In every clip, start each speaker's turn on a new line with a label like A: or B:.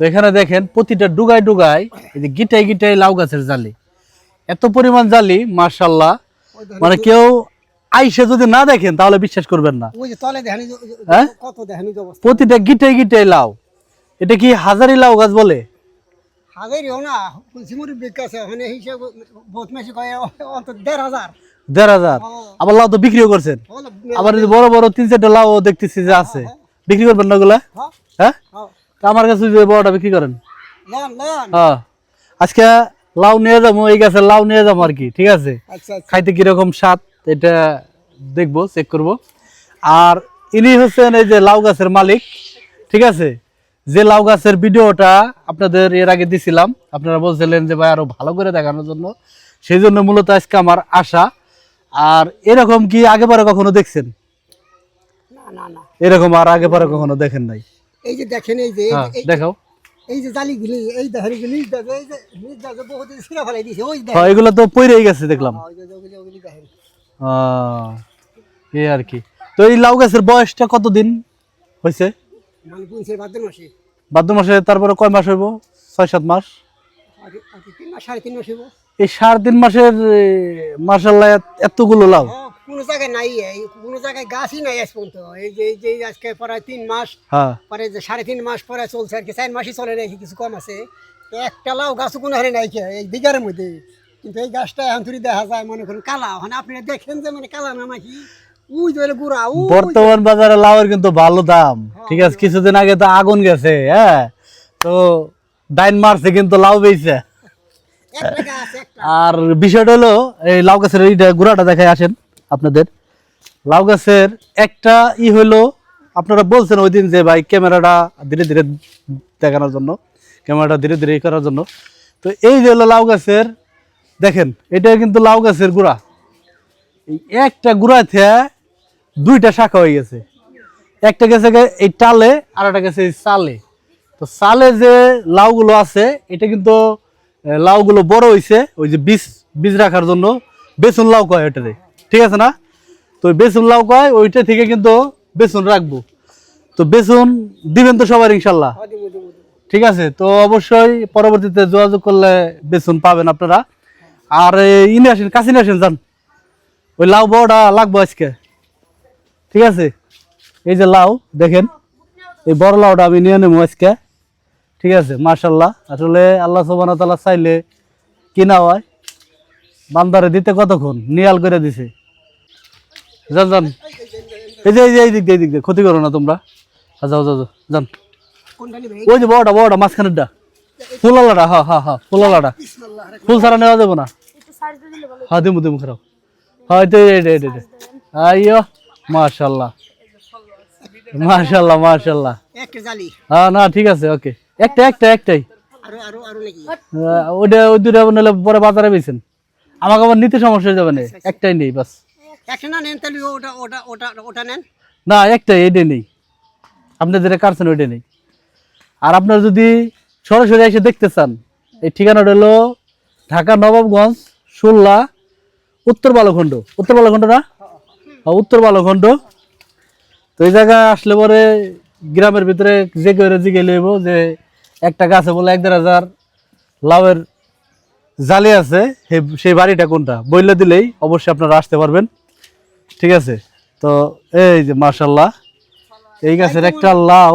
A: তো এখানে দেখেন প্রতিটা ডুগায় ডুগায় এই যে গিটাই গিটাই লাউ গাছের জালি। এত পরিমাণ জালি মার্শাল্লাহ মানে কেউ আইসে যদি না দেখেন তাহলে বিশ্বাস করবেন না। হ্যাঁ? প্রতিটা গিটাই গিটাই লাউ। এটা কি হাজারি লাউ গাছ বলে?
B: দেড় হাজার।
A: আবার লাউ তো বিক্রিও করছেন। আবার বড় বড় তিন চারটা লাউ দেখতেছি যে আছে। বিক্রি করবেন না ওগুলা?
B: হ্যাঁ,
A: হ্যাঁ?
B: হ্যাঁ।
A: আমার কাছে যে বড়টা বিক্রি করেন? হ্যাঁ। আজকে লাউ নিয়ে যাব এই গাছের লাউ নিয়ে যাব আর কি ঠিক আছে?
B: আচ্ছা আচ্ছা।
A: খাইতে কীরকম স্বাদ এটা দেখব চেক করব। আর ইনি হচ্ছেন এই যে লাউ গাছের মালিক ঠিক আছে? যে লাউ গাছের ভিডিওটা আপনাদের এর আগে দিছিলাম আপনারা বলছিলেন যে ভাই আরও ভালো করে দেখানোর জন্য সেই জন্য মূলত আজকে আমার আশা। আর এরকম কি আগে পরে কখনো দেখছেন? এরকম আর আগে পরে কখনো দেখেন নাই?
B: এই যে দেখেন এই যে
A: হ্যাঁ
B: এই-
A: দেখাও।
B: এই যে জালিগুলি এই দেখেন এই যে দেখে দেখে বহুত ছিঁড়া ফেলাই দিছে ওই
A: হ্যাঁ এগুলো তো পইরেই গেছে দেখলাম। এই আর কি। তো এই লাউ গাছের বয়সটা কতদিন হয়েছে?
B: মানে ভাদ্র মাসে।
A: তারপরে কয় মাস হইব? ছয় সাত মাস? এই সাড়ে তিন মাসের মার্শাল্লাহ এতগুলো লাউ।
B: ও, কোনো জায়গায় নাই এই কোনো জায়গায় গাছই নাই আজ পর্যন্ত। এই যে এই যে আজকে প্রায় তিন মাস
A: হ্যাঁ।
B: পরে যে সাড়ে তিন মাস পরে চলছে আর কি চার মাসই চলে নাকি কিছু কম আছে। তো একটা লাউ গাছ কোনো হারে নাই কে, এই বিঘারের মধ্যে। কিন্তু এই গাছটা এখন তুই দেখা যায় মনে করেন কালা ওখানে আপনি দেখেন যে মানে কালা না নাকি?
A: বর্তমান বাজারে লাউয়ের কিন্তু ভালো দাম। ঠিক আছে কিছুদিন আগে তো আগুন গেছে হ্যাঁ। তো ডাইন মারছে কিন্তু লাউ বেইছে। আর বিষয়টা হলো এই লাউ গাছের এইটা গুড়াটা দেখায় আসেন। আপনাদের। লাউ গাছের একটা ই হলো আপনারা বলছেন ওই দিন যে, ভাই, ক্যামেরাটা ধীরে ধীরে দেখানোর জন্য, ক্যামেরাটা ধীরে ধীরে ই করার জন্য। তো এই যে হলো লাউ গাছের, দেখেন, এটা কিন্তু লাউ গাছের গুড়া। এই একটা গুড়া থেকে দুইটা শাখা হয়ে গেছে। একটা গেছে এই টালে, আর একটা গেছে এই চালে। তো চালে যে লাউগুলো আছে, এটা কিন্তু লাউগুলো বড় হইছে, ওই যে বীজ বীজ রাখার জন্য বেসন লাউ কয় ওটারে। ঠিক আছে না? তো বেসুন লাউ কয় ওইটা থেকে কিন্তু বেসুন রাখব। তো বেসুন দিবেন তো সবার ইনশাল্লাহ।
B: মুদি
A: ঠিক আছে? তো অবশ্যই পরবর্তীতে যোগাযোগ করলে বেসুন পাবেন আপনারা। আর এই ইনে আসেন কাছে আসেন যান। ওই লাউ বড়টা লাগবো আজকে। ঠিক আছে? এই যে লাউ দেখেন। এই বড় লাউটা আমি নিয়ে নেব আজকে। ঠিক আছে? মার্শাল্লাহ আসলে আল্লাহ সোবান তালা চাইলে কিনা হয়। বান্দারে দিতে কতক্ষণ? নিয়াল করে দিছে। যান যান। এই যে এই যে এই দিক দিয়ে এই দিক দিয়ে। ক্ষতি করো না তোমরা। যাও যাও যান। ওই যে বড়টা বড়টা মাঝখানেরটা। ফুলালাটা হ্যাঁ হ্যাঁ হ্যাঁ ফুলালাটা ফুল ছাড়া নেওয়া যাব না। হ্যাঁ দিমু দিমু খারাপ। হ্যাঁ আইয়ো মাশাল্লাহ মাশাল্লাহ মাশাল্লাহ হ্যাঁ না ঠিক আছে ওকে। একটা একটা একটাই। ওই দুটা পরে বাজারে বেছেন আমাকে আবার নিতে সমস্যা হয়ে যাবে না। একটাই নেই বাস।
B: একটা না
A: একটাই এইটাই নেই। আপনি যেটা কাটছেন ওইটা নেই? আর আপনার যদি সরাসরি এসে দেখতে চান, এই ঠিকানাটা হলো ঢাকা নবাবগঞ্জ, সুল্লা, উত্তর বালখণ্ড। উত্তর বালখণ্ড না? উত্তর বালখণ্ড। তো এই জায়গায় আসলে পরে গ্রামের ভিতরে যে কেউ জিগে লইব যে একটা গাছে বলে এক দেড় হাজার লাউয়ের জালে আছে সেই বাড়িটা কোনটা? বইলে দিলেই অবশ্যই আপনারা আসতে পারবেন। ঠিক আছে? তো এই যে মার্শাল্লাহ এই গাছের একটা লাউ।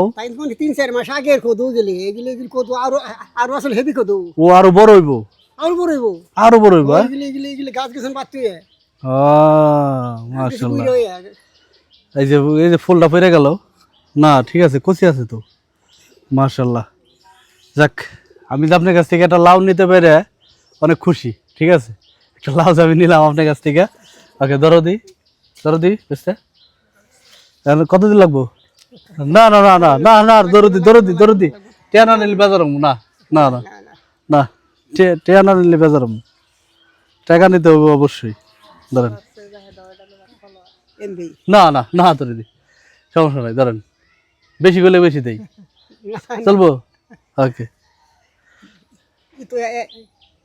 B: তিন চার মাস আগের কদু গেলে এগুলি এগুলি কদু আরও আরও আসলে হেভি কদু।
A: ও আরও বড় হইব?
B: আরও বড় হইব।
A: আরও বড় হইব হ্যাঁ?
B: এগুলি এগুলি এগুলি গাছ গেছেন পাত্তি
A: মার্শাল্লাহ এই যে এই যে ফুলটা পড়ে গেল। না ঠিক আছে কচি আছে তো। মার্শাল্লাহ যাক আমি যে আপনার কাছ থেকে একটা লাউ নিতে পেরে অনেক খুশি ঠিক আছে? একটা লাউ আমি নিলাম আপনার কাছ থেকে। ওকে ধরো দি। ধরো দি কতদিন লাগবো না না না না না না দরদি দরদি দরদি টিয়া না নিলে বেজার হব। না না না না টিয়া না নিলে বেজার হব। টাকা নিতে হবে অবশ্যই ধরেন না না না ধরে দি সমস্যা নাই ধরেন বেশি করলে বেশি দেই চলবো ওকে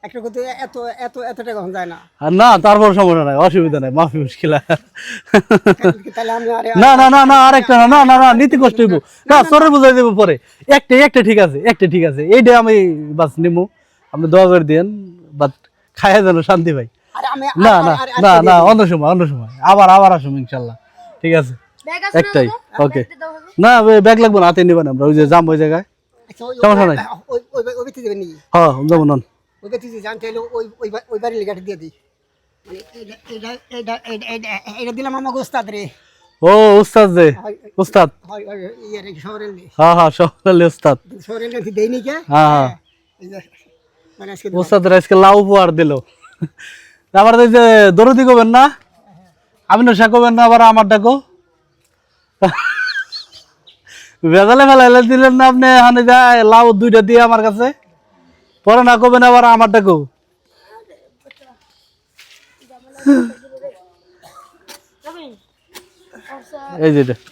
B: একটা এত এত এত টাকা যায় না
A: না তারপর সমস্যা নাই অসুবিধা নাই মাফি মুশকিলা না না না না আরেকটা না না না না নীতি কষ্ট হইব না সরে বুঝাই দেবো পরে একটা একটা ঠিক আছে একটা ঠিক আছে এইটা আমি বাস নিমু আপনি দোয়া করে দিয়েন বাট খায়া যেন শান্তি ভাই না না না না অন্য সময় অন্য সময় আবার আবার আসুন ইনশাল্লাহ ঠিক আছে একটাই? ওকে। না ব্যাগ লাগবো না হাতে নিবেন আমরা ওই যে যাম ওই জায়গায়
B: আচ্ছা,
A: সমস্যা নাই। হ্যাঁ যাব নন
B: ওই যে জানতে হলে ওই ওই বা- ওই বাড়ির লেখাটা দিয়ে দিই। মানে এটা- এটা- এটা- এটা- এটা- এটা দিলাম আমাকে ওস্তাদ রে।
A: ও উস্তাদ যে
B: হয়
A: উস্তাদ
B: হয় হয়,
A: হ্যাঁ হ্যাঁ উস্তাদ
B: দেয়নি কে?
A: হ্যাঁ হ্যাঁ।
B: মানে আজকে
A: লাউ উপহার দিল। আবার এই যে দরদি করবেন না? আমি নশা করবেন না আবার আমার ডাকো ভেজালে ফেলাইলে দিলেন না আপনি? হানি যায় লাউ দুইটা দিয়ে আমার কাছে। পরে না করবেন আবার আমার ডাকো
C: আচ্ছা,
A: এই যে
C: দেখি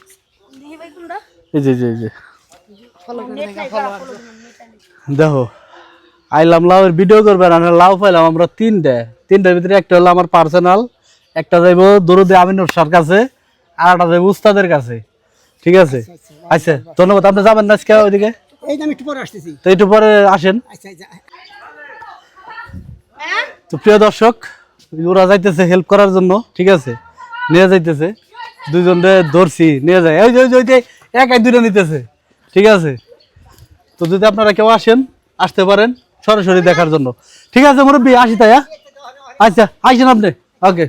A: আইলাম লাউয়ের ভিডিও করবেন আর লাউ পাইলাম আমরা তিনটে। তিনটার ভিতরে একটা হলো আমার পার্সোনাল একটা যাইব দরুদে আমিনুর সার কাছে আর একটা যাইব উস্তাদের কাছে। ঠিক আছে? আচ্ছা ধন্যবাদ। আপনি যাবেন না আজকে ওইদিকে?
B: এই আমি একটু পরে আসতেছি।
A: তো একটু পরে আসেন।
B: আচ্ছা আচ্ছা।
C: হ্যাঁ?
A: তো প্রিয় দর্শক ওরা যাইতেছে হেল্প করার জন্য ঠিক আছে? নিয়ে যাইতেছে। দুইজনে ধরছি নিয়ে যায়। ওই ওই যে ওই একাই দুইটা নিতেছে ঠিক আছে? তো যদি আপনারা কেউ আসেন আসতে পারেন সরাসরি দেখার জন্য। ঠিক আছে মুরব্বী আসি তাই হ্যাঁ? আচ্ছা আসেন আপনি। ওকে